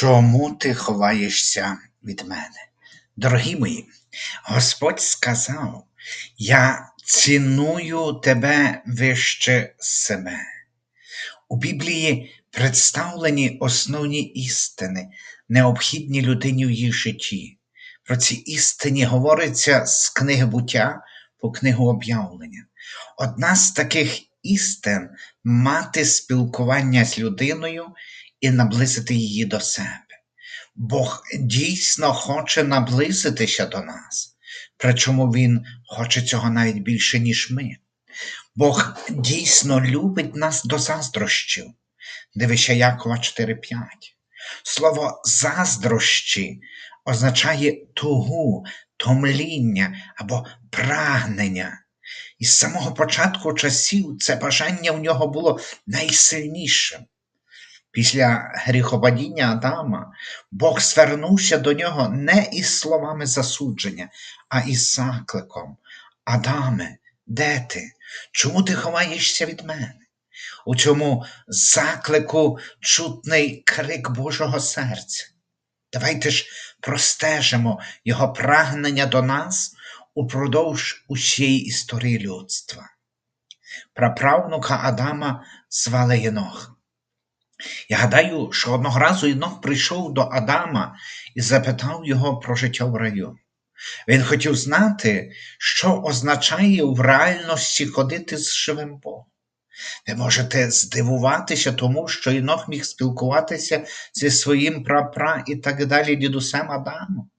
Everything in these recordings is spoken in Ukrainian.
Чому ти ховаєшся від мене? Дорогі мої, Господь сказав: Я ціную тебе вище себе. У Біблії представлені основні істини, необхідні людині в її житті. Про ці істини говориться з книги буття по книгу об'явлення. Одна з таких істин мати спілкування з людиною і наблизити її до себе. Бог дійсно хоче наблизитися до нас, причому Він хоче цього навіть більше, ніж ми. Бог дійсно любить нас до заздрощів. Дивися Якова 4.5. Слово заздрощі означає тугу, томління або прагнення. І з самого початку часів це бажання в нього було найсильнішим. Після гріхопадіння Адама Бог звернувся до нього не із словами засудження, а із закликом. Адаме, де ти? Чому ти ховаєшся від мене? У цьому заклику чутний крик Божого серця. Давайте ж простежимо Його прагнення до нас упродовж усієї історії людства. Праправнука Адама звали Єнох. Я гадаю, що одного разу Єнох прийшов до Адама і запитав його про життя в раю. Він хотів знати, що означає в реальності ходити з живим Богом. Ви можете здивуватися тому, що Єнох міг спілкуватися зі своїм прапра і так далі дідусем Адамом.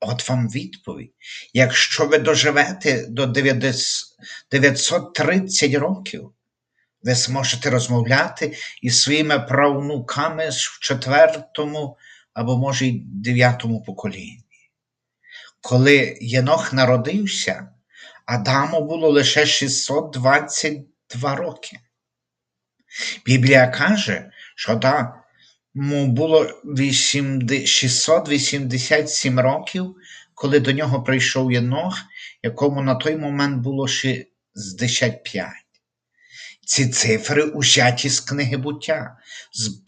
От вам відповідь. Якщо ви доживете до 930 років, ви зможете розмовляти із своїми правнуками в четвертому або, може, й дев'ятому поколінні. Коли Єнох народився, Адаму було лише 622 роки. Біблія каже, що Адаму було 687 років, коли до нього прийшов Єнох, якому на той момент було 65. Ці цифри узяті з книги буття,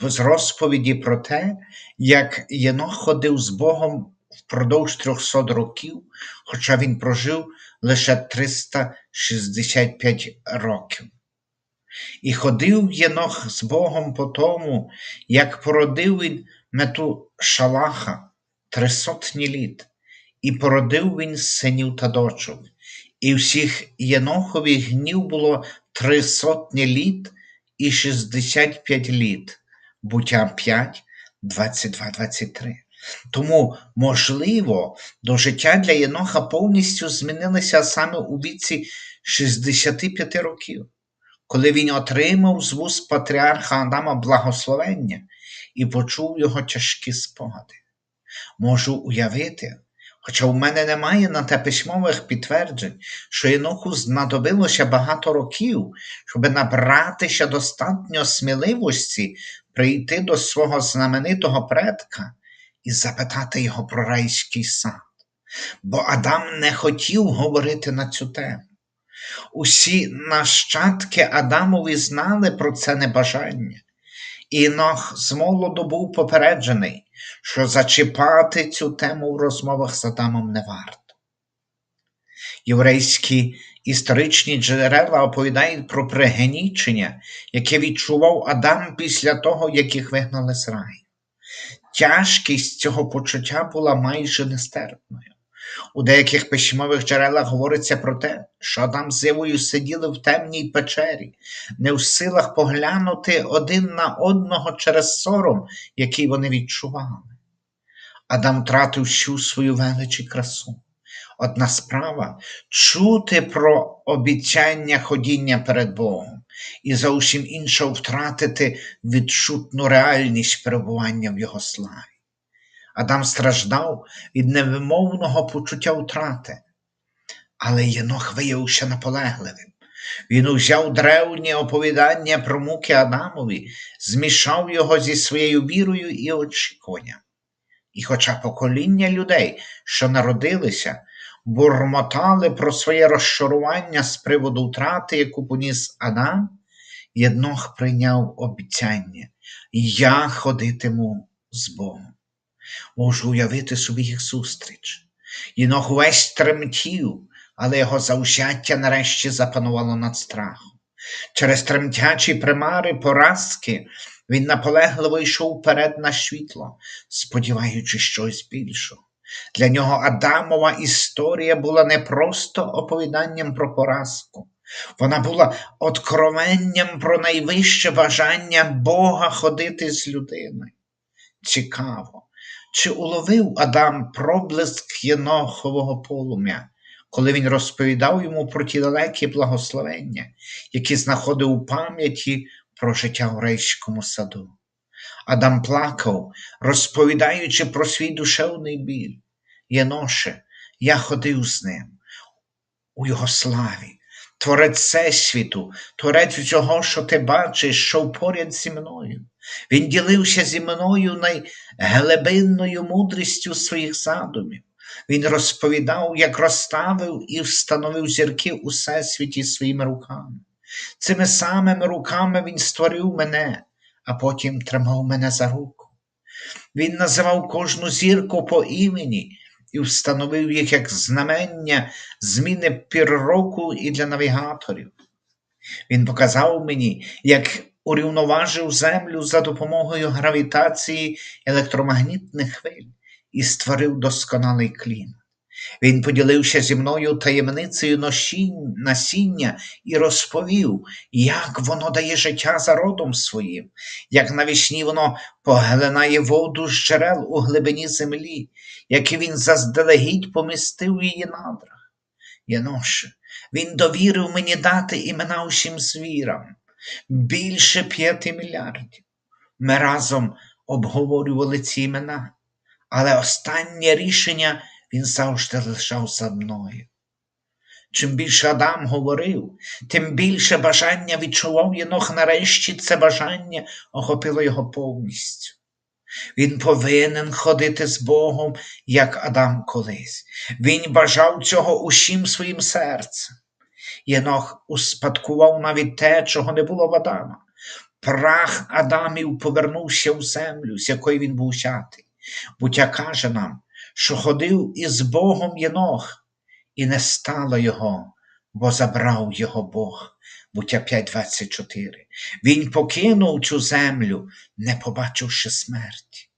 з розповіді про те, як Єнох ходив з Богом впродовж 300 років, хоча він прожив лише 365 років. І ходив Єнох з Богом по тому, як породив він мету Шалаха трисотні літ, і породив він синів та дочок. І всіх Єнохових гнів було три сотні літ і 65 літ, буття 5, 22, 23. Тому, можливо, до життя для Єноха повністю змінилося саме у віці 65 років, коли він отримав з вуст патріарха Адама благословення і почув його тяжкі спогади. Можу уявити, Хоча в мене немає на те письмових підтверджень, що Єноху знадобилося багато років, щоб набратися достатньо сміливості прийти до свого знаменитого предка і запитати його про райський сад. Бо Адам не хотів говорити на цю тему. Усі нащадки Адамові знали про це небажання. Інох з молоду був попереджений, що зачіпати цю тему в розмовах з Адамом не варто. Єврейські історичні джерела оповідають про пригенічення, яке відчував Адам після того, як їх вигнали з раю. Тяжкість цього почуття була майже нестерпною. У деяких письмових джерелах говориться про те, що Адам з Євою сиділи в темній печері, не в силах поглянути один на одного через сором, який вони відчували. Адам втратив всю свою велич і красу. Одна справа чути про обіцяння ходіння перед Богом, і зовсім інша втратити відчутну реальність перебування в Його славі. Адам страждав від невимовного почуття втрати, але Єнох виявився наполегливим. Він узяв древнє оповідання про муки Адамові, змішав його зі своєю вірою і очікуванням. І, хоча покоління людей, що народилися, бурмотали про своє розчарування з приводу втрати, яку поніс Адам, Єнох прийняв обіцяння Я ходитиму з Богом. Можу уявити собі їх зустріч. Єнох весь тремтів, але його завзяття нарешті запанувало над страхом. Через тремтячі примари поразки він наполегливо йшов вперед на світло, сподіваючись щось більшого. Для нього Адамова історія була не просто оповіданням про поразку, вона була откровенням про найвище бажання Бога ходити з людиною. Цікаво, чи уловив Адам проблиск Єнохового полум'я, коли він розповідав йому про ті далекі благословення, які знаходив у пам'яті про життя у райському саду. Адам плакав, розповідаючи про свій душевний біль. Єноше, я ходив з ним у його славі, творець Всесвіту, творець всього, що ти бачиш, що поряд зі мною. Він ділився зі мною найглибинною мудрістю своїх задумів. Він розповідав, як розставив і встановив зірки у всесвіті своїми руками. Цими самими руками він створив мене, а потім тримав мене за руку. Він називав кожну зірку по імені і встановив їх як знамення зміни пір року і для навігаторів. Він показав мені, як урівноважив землю за допомогою гравітації електромагнітних хвиль і створив досконалий клімат. Він поділився зі мною таємницею ношінь, насіння і розповів, як воно дає життя за родом своїм, як навесні воно поглинає воду з джерел у глибині землі, як він заздалегідь помістив її надрах. Єноше, він довірив мені дати імена усім звірам більше п'яти мільярдів. Ми разом обговорювали ці імена, але останнє рішення він завжди лишав за мною. Чим більше Адам говорив, тим більше бажання відчував Єнох нарешті це бажання охопило його повністю. Він повинен ходити з Богом, як Адам колись. Він бажав цього усім своїм серцем. Єнох успадкував навіть те, чого не було в Адама. Прах Адамів повернувся в землю, з якої він був взятий. Буття каже нам, що ходив із Богом Єнох, і не стало його, бо забрав його Бог. Буття 5.24. Він покинув цю землю, не побачивши смерті.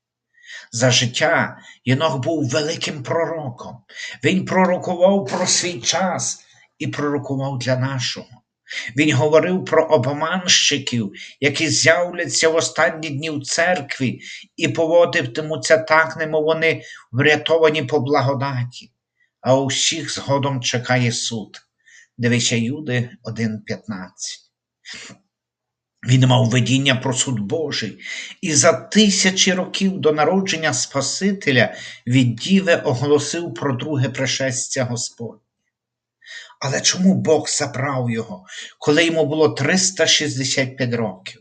За життя Єнох був великим пророком. Він пророкував про свій час і пророкував для нашого. Він говорив про обманщиків, які з'являться в останні дні в церкві і поводитимуться так, немов вони врятовані по благодаті, а у всіх згодом чекає суд. Дивися Юди 1.15. Він мав видіння про суд Божий, і за тисячі років до народження Спасителя від Діви оголосив про друге пришестя Господь. Але чому Бог забрав його, коли йому було 365 років?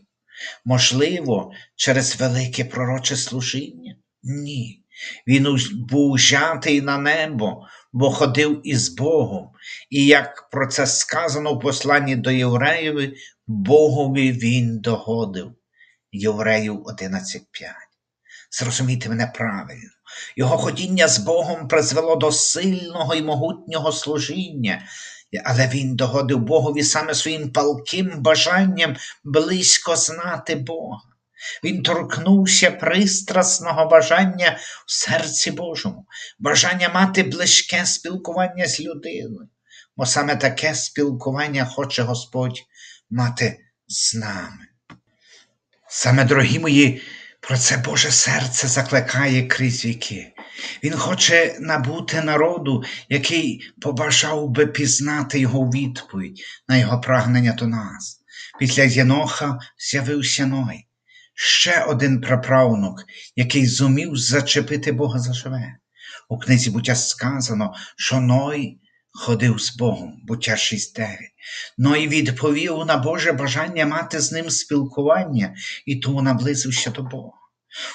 Можливо, через велике пророче служіння? Ні. Він був взятий на небо, бо ходив із Богом, і як про це сказано в посланні до Євреїв, Богові він догодив. Євреїв 11.5. Зрозумійте мене правильно. Його ходіння з Богом призвело до сильного і могутнього служіння, але він догодив Богові саме своїм палким бажанням близько знати Бога. Він торкнувся пристрасного бажання в серці Божому, бажання мати близьке спілкування з людиною, бо саме таке спілкування хоче Господь мати з нами. Саме, дорогі мої, про це Боже серце закликає крізь віки. Він хоче набути народу, який побажав би пізнати його відповідь на його прагнення до нас. Після Єноха з'явився Ной, ще один праправнук, який зумів зачепити Бога заживе. У книзі буття сказано, що Ной ходив з Богом, буття 6.9. Ной відповів на Боже бажання мати з ним спілкування і тому наблизився до Бога.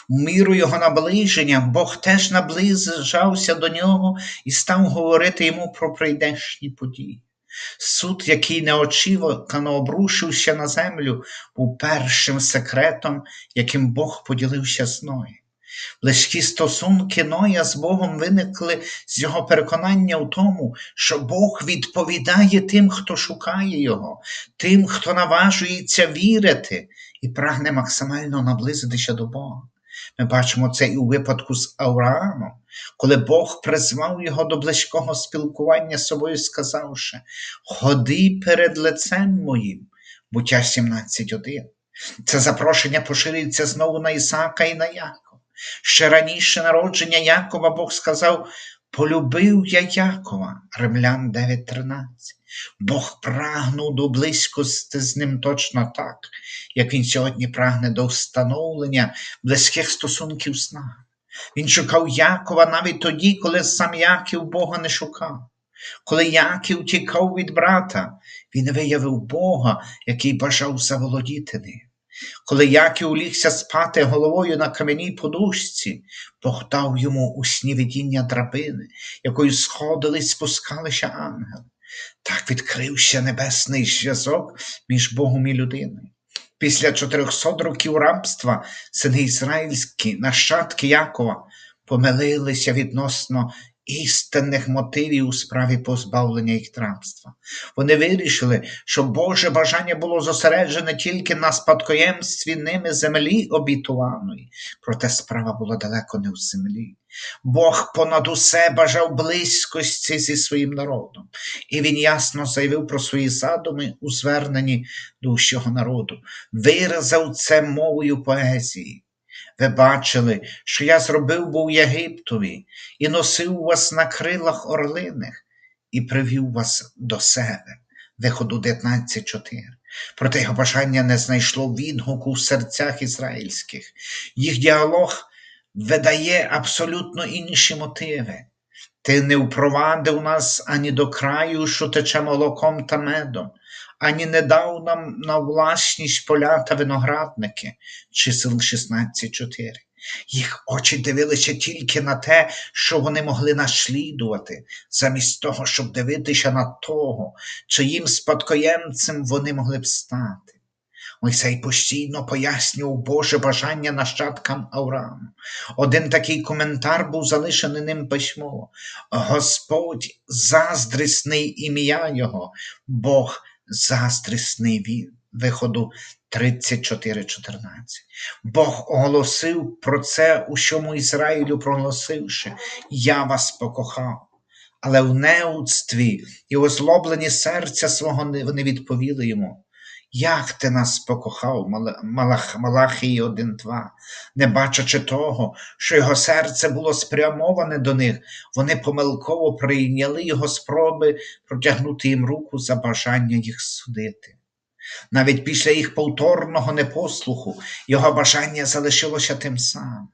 У міру його наближення Бог теж наближався до нього і став говорити йому про прийдешні події. Суд, який неочікано обрушився на землю, був першим секретом, яким Бог поділився з Ноєм. Близькі стосунки Ноя з Богом виникли з його переконання у тому, що Бог відповідає тим, хто шукає Його, тим, хто наважується вірити і прагне максимально наблизитися до Бога. Ми бачимо це і у випадку з Авраамом, коли Бог призвав його до близького спілкування з собою, сказавши: Ходи перед лицем моїм, буття 17.1. Це запрошення поширюється знову на Ісака і на Якова. Ще раніше народження Якова Бог сказав: Полюбив я Якова, Римлян 9.13. Бог прагнув до близькості з ним точно так, як він сьогодні прагне до встановлення близьких стосунків нами. Він шукав Якова навіть тоді, коли сам Яків Бога не шукав. Коли Яків тікав від брата, він виявив Бога, який бажав заволодіти ним. Коли Яків улігся спати головою на кам'яній подушці, Бог дав йому у сні видіння драбини, якою сходили й спускалися ангели. Так відкрився небесний зв'язок між Богом і людиною. Після 400 років рабства сини ізраїльські, нащадки Якова, помилилися відносно істинних мотивів у справі позбавлення їх рабства. Вони вирішили, що Боже бажання було зосереджене тільки на спадкоємстві ними землі обітуваної, проте справа була далеко не в землі. Бог понад усе бажав близькості зі своїм народом, і він ясно заявив про свої задуми у зверненні до усього народу, виразив це мовою поезії. Ви бачили, що я зробив був Єгиптові і носив вас на крилах орлиних і привів вас до себе. Виходу 19.4. Проте його бажання не знайшло відгуку в серцях ізраїльських. Їх діалог видає абсолютно інші мотиви. Ти не впровадив нас ані до краю, що тече молоком та медом, ані не дав нам на власність поля та виноградники, чисел 16.4. Їх очі дивилися тільки на те, що вони могли наслідувати, замість того, щоб дивитися на того, чиїм спадкоємцем вони могли б стати. Мойсей постійно пояснював Боже бажання нащадкам Аврааму. Один такий коментар був залишений ним письмово. Господь заздрісний ім'я Його, Бог заздрісний він. Виходу 34.14. Бог оголосив про це у чому Ізраїлю, проголосивши, Я вас покохав. Але в неудстві і озлоблені серця свого вони відповіли йому. Як ти нас покохав, Малах, Малахії 1.2, не бачачи того, що його серце було спрямоване до них, вони помилково прийняли його спроби протягнути їм руку за бажання їх судити. Навіть після їх повторного непослуху його бажання залишилося тим самим.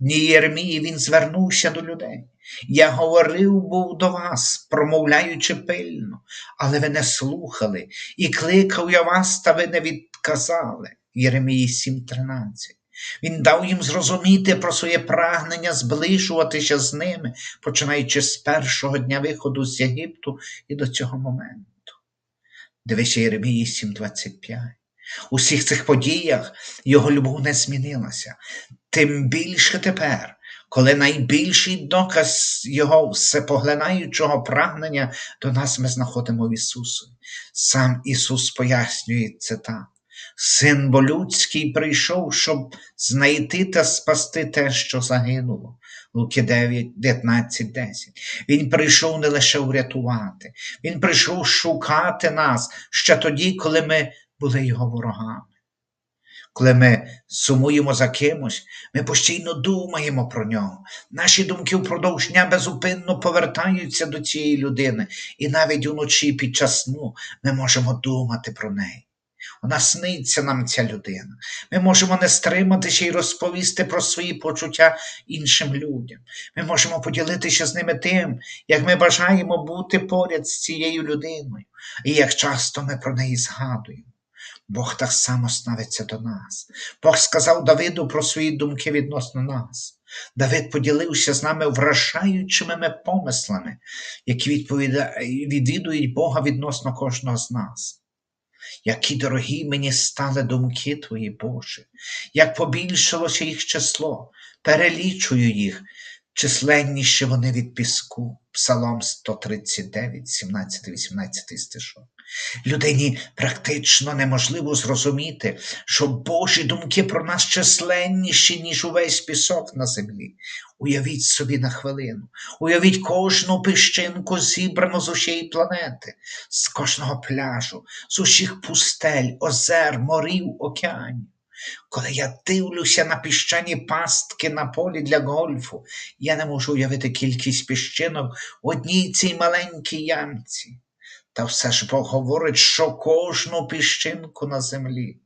Дні Єремії він звернувся до людей. Я говорив був до вас, промовляючи пильно, але ви не слухали, і кликав я вас, та ви не відказали. Єремії 7:13. Він дав їм зрозуміти про своє прагнення зближуватися з ними, починаючи з першого дня виходу з Єгипту і до цього моменту. Дивися Єремії 7:25. У всіх цих подіях його любов не змінилася. Тим більше тепер, коли найбільший доказ його всепоглинаючого прагнення до нас ми знаходимо в Ісусу. Сам Ісус пояснює це так. Син бо людський прийшов, щоб знайти та спасти те, що загинуло. Луки 9, 19, 10. Він прийшов не лише врятувати, Він прийшов шукати нас ще тоді, коли ми були його ворогами. Коли ми сумуємо за кимось, ми постійно думаємо про нього. Наші думки впродовж дня безупинно повертаються до цієї людини, і навіть уночі під час сну ми можемо думати про неї. Вона сниться нам ця людина. Ми можемо не стриматися і розповісти про свої почуття іншим людям. Ми можемо поділитися з ними тим, як ми бажаємо бути поряд з цією людиною, і як часто ми про неї згадуємо. Бог так само ставиться до нас. Бог сказав Давиду про свої думки відносно нас. Давид поділився з нами вражаючими помислами, які відвідують Бога відносно кожного з нас. Які дорогі мені стали думки Твої, Боже, як побільшилося їх число, перелічую їх, численніші вони від піску. Псалом 139, 17, 18 стишок. Людині практично неможливо зрозуміти, що Божі думки про нас численніші, ніж увесь пісок на землі. Уявіть собі на хвилину, уявіть кожну піщинку, зібрану з усієї планети, з кожного пляжу, з усіх пустель, озер, морів, океанів. Коли я дивлюся на піщані пастки на полі для гольфу, я не можу уявити кількість піщинок в одній цій маленькій ямці. Та все ж Бог говорить, що кожну піщинку на землі.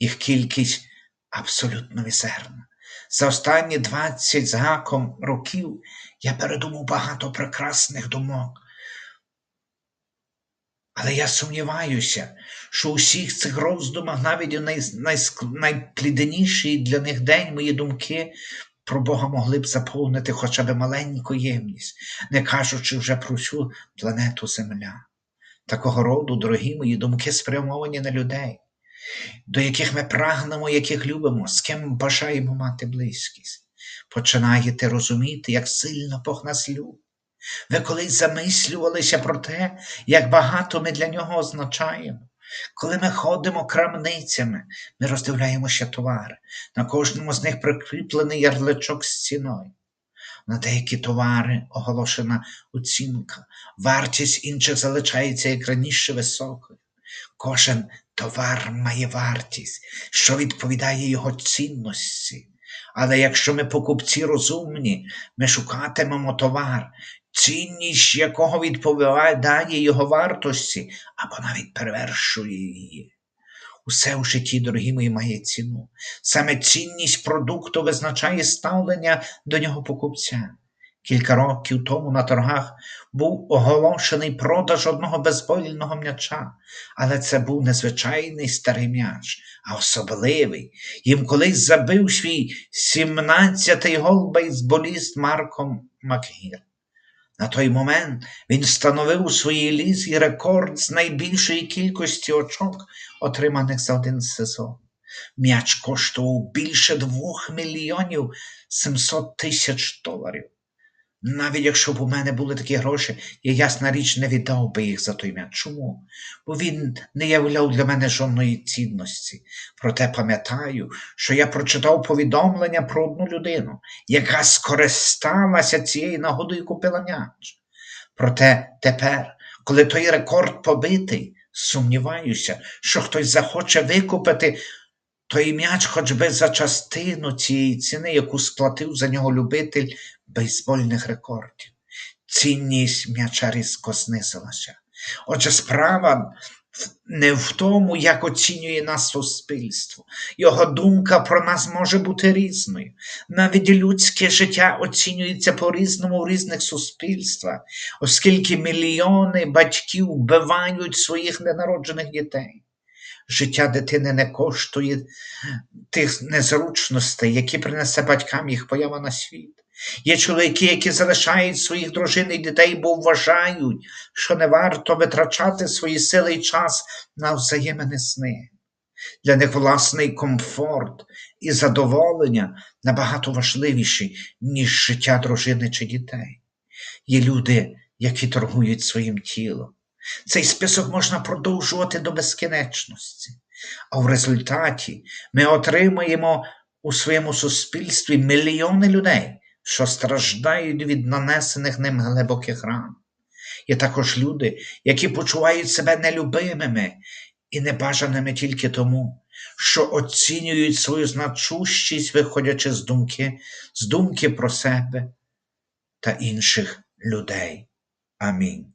Їх кількість абсолютно мізерна. За останні 20 з гаком років я передумав багато прекрасних думок. Але я сумніваюся, що у всіх цих роздумах, навіть у най, найск- найплідніший для них день мої думки про Бога могли б заповнити хоча б маленьку ємність, не кажучи вже про всю планету Земля. Такого роду, дорогі мої думки спрямовані на людей, до яких ми прагнемо, яких любимо, з ким бажаємо мати близькість. Починаєте розуміти, як сильно Бог нас любить. Ви колись замислювалися про те, як багато ми для нього означаємо. Коли ми ходимо крамницями, ми роздивляємося товари. На кожному з них прикріплений ярличок з ціною. На деякі товари оголошена оцінка, вартість інших залишається як раніше високою. Кожен товар має вартість, що відповідає його цінності. Але якщо ми покупці розумні, ми шукатимемо товар, цінність якого відповідає його вартості або навіть перевершує її. Усе в житті, дорогі мої, має ціну. Саме цінність продукту визначає ставлення до нього покупця. Кілька років тому на торгах був оголошений продаж одного безбольного м'яча, але це був незвичайний старий м'яч, а особливий. Їм колись забив свій 17-й гол бейсболіст Марко Макгір. На той момент він встановив у своїй лізі рекорд з найбільшої кількості очок, отриманих за один сезон. М'яч коштував більше двох мільйонів 700 тисяч доларів. Навіть якщо б у мене були такі гроші, я ясна річ не віддав би їх за той м'яч. Чому? Бо він не являв для мене жодної цінності. Проте пам'ятаю, що я прочитав повідомлення про одну людину, яка скористалася цією нагодою і купила м'яч. Проте тепер, коли той рекорд побитий, сумніваюся, що хтось захоче викупити той м'яч хоч би за частину цієї ціни, яку сплатив за нього любитель бейсбольних рекордів. Цінність м'яча різко знизилася. Отже, справа не в тому, як оцінює нас суспільство. Його думка про нас може бути різною. Навіть людське життя оцінюється по-різному в різних суспільствах, оскільки мільйони батьків вбивають своїх ненароджених дітей. Життя дитини не коштує тих незручностей, які принесе батькам їх поява на світ. Є чоловіки, які залишають своїх дружин і дітей, бо вважають, що не варто витрачати свої сили і час на взаємини з ним. Для них власний комфорт і задоволення набагато важливіші, ніж життя дружини чи дітей. Є люди, які торгують своїм тілом. Цей список можна продовжувати до безкінечності, а в результаті ми отримаємо у своєму суспільстві мільйони людей, що страждають від нанесених ним глибоких ран. Є також люди, які почувають себе нелюбимими і небажаними тільки тому, що оцінюють свою значущість, виходячи з думки, з думки про себе та інших людей. Амінь.